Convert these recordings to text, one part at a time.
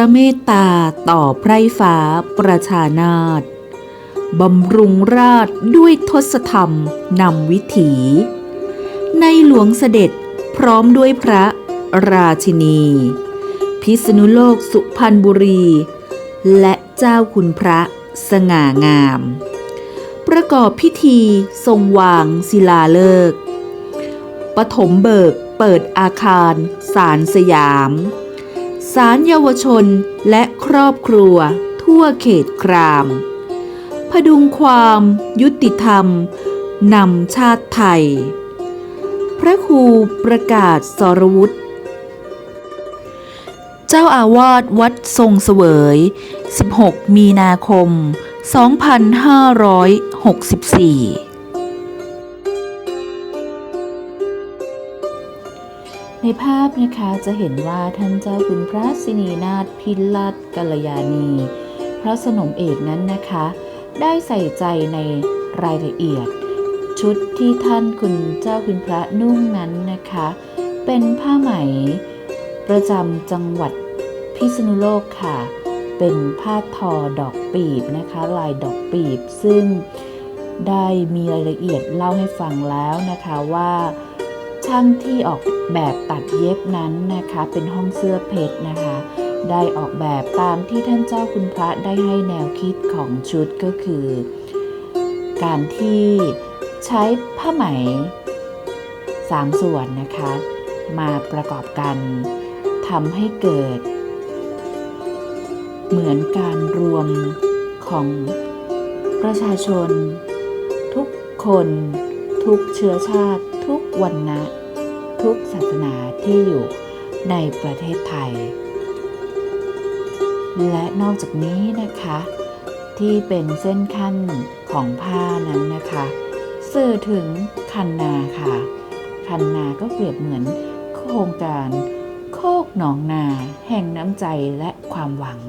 ระเมตตาต่อไพร่ฟ้าประชานาถบำรุงราชด้วยทศธรรมนำวิถี ในหลวงเสด็จพร้อมด้วยพระราชินี พิษณุโลกสุพรรณบุรี และเจ้าคุณพระสง่างาม ประกอบพิธีทรงวางศิลาฤกษ์ปฐมเบิกเปิดอาคารศาลสยาม ศาลเยาวชนและครอบครัว ทั่วเขตคราม พดุงความยุติธรรมนำชาติไทย พระครูประกาศสรวุฒิเจ้าอาวาสวัดทรงเสวย 16 มีนาคม 2564 ในภาพนะคะจะเห็นว่าท่านเจ้าคุณพระสินีนาถพิลัดกัลยาณี พระสนมเอกนั้นนะคะ ได้ใส่ใจในรายละเอียด ชุดที่ท่านคุณเจ้าคุณพระนุ่งนั้นนะคะ เป็นผ้าไหม ประจำจังหวัดพิษณุโลกค่ะ เป็นผ้าทอดอกปีบนะคะ ลายดอกปีบซึ่งได้มีรายละเอียดเล่าให้ฟังแล้วนะคะว่า ช่างที่ออกแบบตัดเย็บนั้นนะคะ เป็นห้องเสื้อเพชรนะคะ ได้ออกแบบตามที่ท่านเจ้าคุณพระได้ให้แนวคิดของชุดก็คือ การที่ใช้ผ้าไหมสามส่วนนะคะ มาประกอบกันทำให้เกิด เหมือนการรวมของประชาชน ทุกคน ทุกเชื้อชาติ วันนะทุกศาสนาที่อยู่ในประเทศไทย และนอกจากนี้นะคะ ที่เป็นเส้นขั้นของผ้านั้นนะคะสื่อถึงคันนาค่ะ คันนาก็เปรียบเหมือนโครงการโคกหนองนาแห่งน้ำใจและความหวัง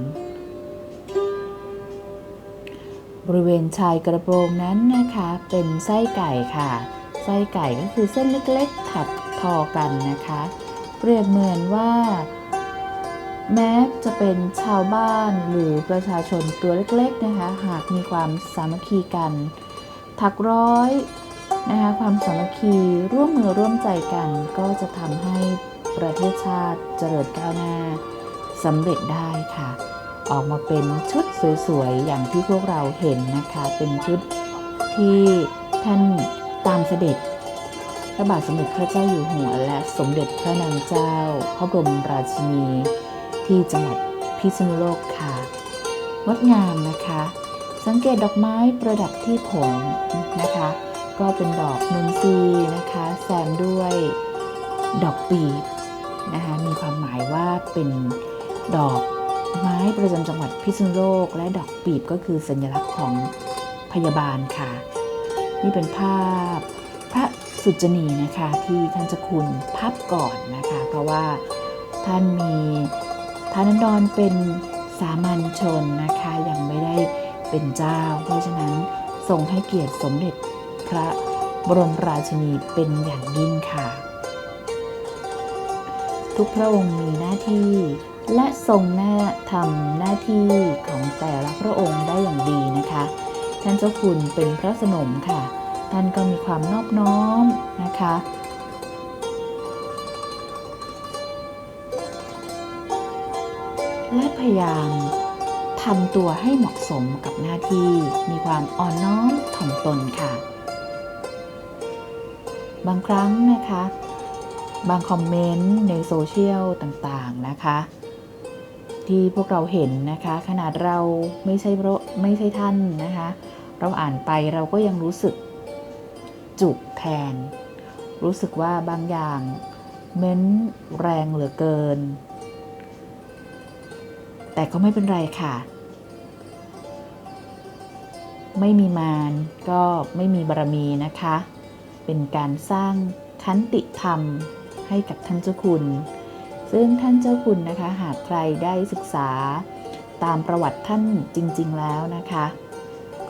บริเวณชายกระโปรงนั้นนะคะเป็นไส้ไก่ค่ะ ไส้ไก่ก็คือเส้นเล็กๆถักทอกันนะคะ เปรียบเหมือนว่า แม้จะเป็นชาวบ้านหรือประชาชนตัวเล็กๆนะคะ หากมีความสามัคคีกัน ถักร้อยนะคะความสามัคคีร่วมมือร่วมใจกัน ก็จะทำให้ประเทศชาติเจริญก้าวหน้าสำเร็จได้ค่ะ ออกมาเป็นชุดสวยๆ อย่างที่พวกเราเห็นนะคะ เป็นชุดที่ท่าน ตามเสด็จ พระบาทสมเด็จพระเจ้าอยู่หัวและสมเด็จพระนางเจ้า พระบรมราชินี ที่จังหวัดพิษณุโลกค่ะงดงามนะคะ สังเกตดอกไม้ประดับที่ผมนะคะ ก็เป็นดอกนนทรีนะคะแซมด้วยดอกปีบนะคะมีความหมายว่าเป็นดอกไม้ประจำจังหวัดพิษณุโลก และดอกปีบก็คือสัญลักษณ์ของพยาบาลค่ะ นี่เป็นภาพพระสุจนีนะคะที่ท่านจะคุณพับก่อนนะคะ เพราะว่าท่านมีท่านันดรเป็นสามัญชนนะคะยังไม่ได้เป็นเจ้า เพราะฉะนั้นทรงให้เกียรติสมเด็จพระบรมราชินีเป็นอย่างยิ่งค่ะ ทุกพระองค์มีหน้าที่ และทรงหน้าทำหน้าที่ของแต่ละพระองค์ได้อย่างดีนะคะ ท่านเจ้าคุณเป็นพระสนมค่ะ ท่านก็มีความนอบน้อมนะคะ และพยายามทำตัวให้เหมาะสมกับหน้าที่ มีความอ่อนน้อมถ่อมตนค่ะ บางครั้งนะคะ บางคอมเมนต์ในโซเชียลต่างๆนะคะที่พวกเราเห็นนะคะ ขนาดเราไม่ใช่พระไม่ใช่ท่านนะคะ เราอ่านไปเราก็ยังรู้สึกจุกแทน รู้สึกว่าบางอย่างเม้นแรงเหลือเกิน แต่ก็ไม่เป็นไรค่ะ ไม่มีมารก็ไม่มีบารมีนะคะ เป็นการสร้างคันติธรรมให้กับท่านเจ้าคุณ ซึ่งท่านเจ้าคุณนะคะ หากใครได้ศึกษาตามประวัติท่านจริง ๆ แล้วนะคะ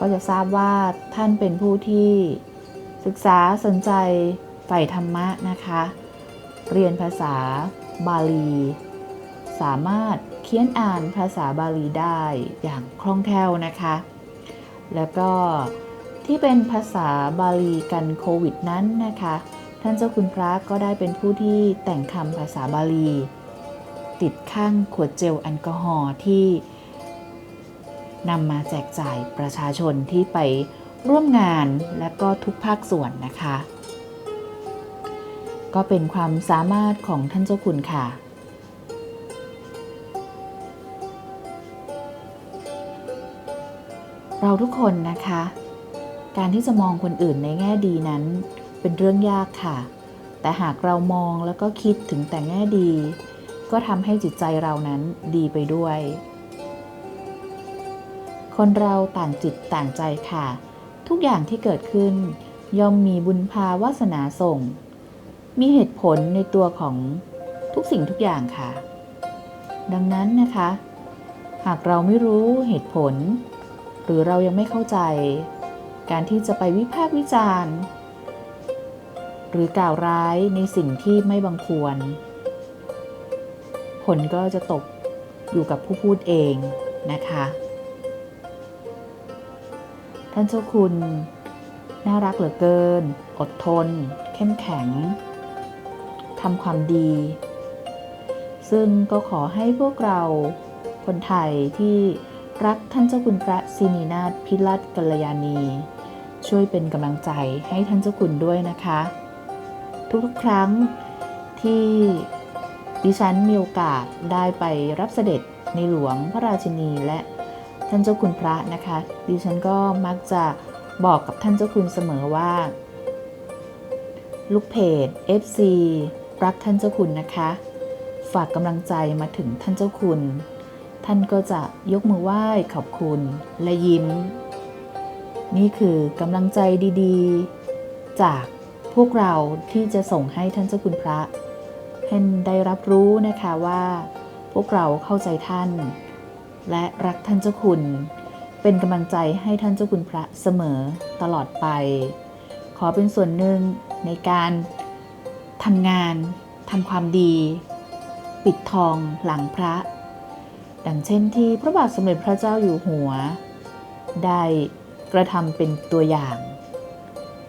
ก็จะทราบว่าท่านเป็นผู้ที่ศึกษาสนใจใฝ่ธรรมะนะคะ เรียนภาษาบาลีสสามารถเขียนอ่านภาษาบาลีได้อย่างคล่องแคล่วนะคะ แล้วก็ที่เป็นภาษาบาลีกันโควิดนั้นนะคะ ท่านเจ้าคุณพระก็ได้เป็นผู้ที่แต่งคำภาษาบาลี ติดข้างขวดเจลแอลกอฮอล์ที่ นำมาแจกจ่ายประชาชนที่ไปร่วมงานและก็ทุกภาคส่วนนะคะ ก็เป็นความสามารถของท่านเจ้าคุณค่ะเราทุกคนนะคะ การที่จะมองคนอื่นในแง่ดีนั้นเป็นเรื่องยากค่ะ แต่หากเรามองแล้วก็คิดถึงแต่แง่ดี ก็ทำให้จิตใจเรานั้นดีไปด้วย คนเราต่างจิตต่างใจค่ะ ทุกอย่างที่เกิดขึ้น ย่อมมีบุญพาวาสนาส่ง มีเหตุผลในตัวของทุกสิ่งทุกอย่างค่ะ ดังนั้นนะคะ หากเราไม่รู้เหตุผล หรือเรายังไม่เข้าใจ การที่จะไปวิพากษ์วิจารณ์ หรือกล่าวร้ายในสิ่งที่ไม่บังควร ผลก็จะตกอยู่กับผู้พูดเองนะคะ ท่านเจ้าคุณ น่ารักเหลือเกิน อดทน เข้มแข็งทำความดี ซึ่งก็ขอให้พวกเราคนไทยที่รักท่านเจ้าคุณพระสินีนาถพิรัตกัลยาณีช่วยเป็นกำลังใจให้ท่านเจ้าคุณด้วยนะคะ ทุกๆครั้งที่ดิฉันมีโอกาสได้ไปรับเสด็จในหลวงพระราชินีและ ท่านเจ้าคุณพระนะคะดิฉันก็มักจะบอกกับท่านเจ้าคุณเสมอว่า ลูกเพจ FC รักท่านเจ้าคุณนะคะ ฝากกำลังใจมาถึงท่านเจ้าคุณ ท่านก็จะยกมือไหว้ขอบคุณและยิ้ม นี่คือกำลังใจดีๆ จากพวกเราที่จะส่งให้ท่านเจ้าคุณพระให้ได้รับรู้นะคะว่า พวกเราเข้าใจท่าน และรักท่านเจ้าคุณ เป็นกำลังใจให้ท่านเจ้าคุณพระเสมอตลอดไป ขอเป็นส่วนหนึ่งในการทำงานทำความดี ปิดทองหลังพระ ดังเช่นที่พระบาทสมเด็จพระเจ้าอยู่หัว ได้กระทำเป็นตัวอย่าง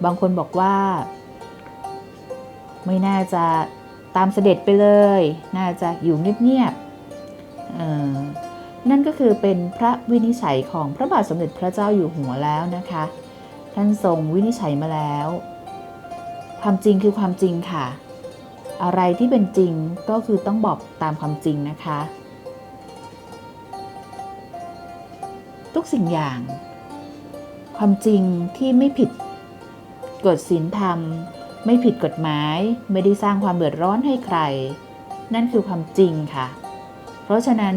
บางคนบอกว่า ไม่น่าจะตามเสด็จไปเลย น่าจะอยู่เงียบๆ นั่นก็คือเป็นพระวินิจฉัยของพระบาทสมเด็จพระเจ้าอยู่หัวแล้วนะคะ ท่านทรงวินิจฉัยมาแล้ว ความจริงคือความจริงค่ะ อะไรที่เป็นจริงก็คือต้องบอกตามความจริงนะคะ ทุกสิ่งอย่าง ความจริงที่ไม่ผิดกฎศีลธรรม ไม่ผิดกฎหมาย ไม่ได้สร้างความเดือดร้อนให้ใคร นั่นคือความจริงค่ะ เพราะฉะนั้น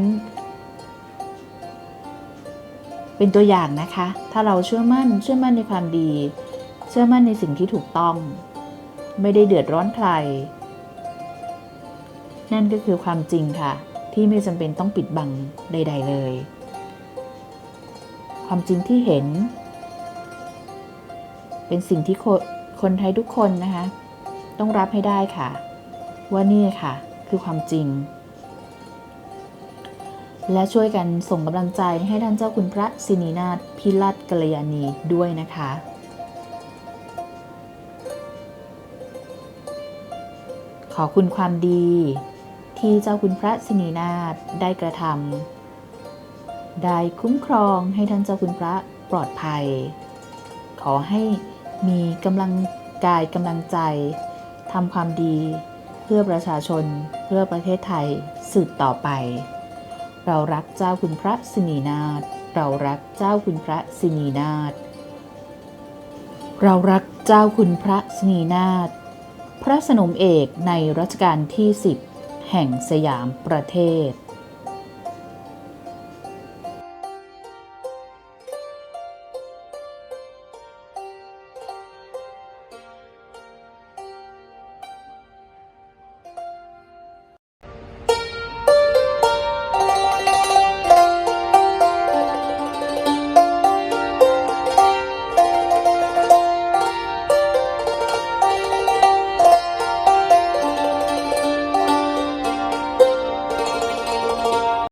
เป็นตัวอย่างนะคะ ถ้าเราเชื่อมั่น เชื่อมั่นในความดี เชื่อมั่นในสิ่งที่ถูกต้อง ไม่ได้เดือดร้อนใคร นั่นก็คือความจริงค่ะ ที่ไม่จำเป็นต้องปิดบังใด ๆ เลย ความจริงที่เห็น เป็นสิ่งที่คนคนไทยทุกคนนะคะ ต้องรับให้ได้ค่ะ ว่านี่ค่ะ คือความจริง และช่วยกันส่งกำลังใจให้ท่านเจ้าคุณพระสินีนาถพิรัตกัลยาณีด้วยนะคะ ขอคุณความดี ที่เจ้าคุณพระสินีนาถได้กระทำได้คุ้มครองให้ท่านเจ้าคุณพระปลอดภัย ขอให้มีกำลังกายกำลังใจทำความดี เพื่อประชาชน เพื่อประเทศไทยสืบต่อไป เรารักเจ้าคุณพระสินีนาถเรารักเจ้าคุณพระสินีนาถเรารักเจ้าคุณพระสินีนาถพระสนมเอกในรัชกาลที่ 10 แห่งสยามประเทศ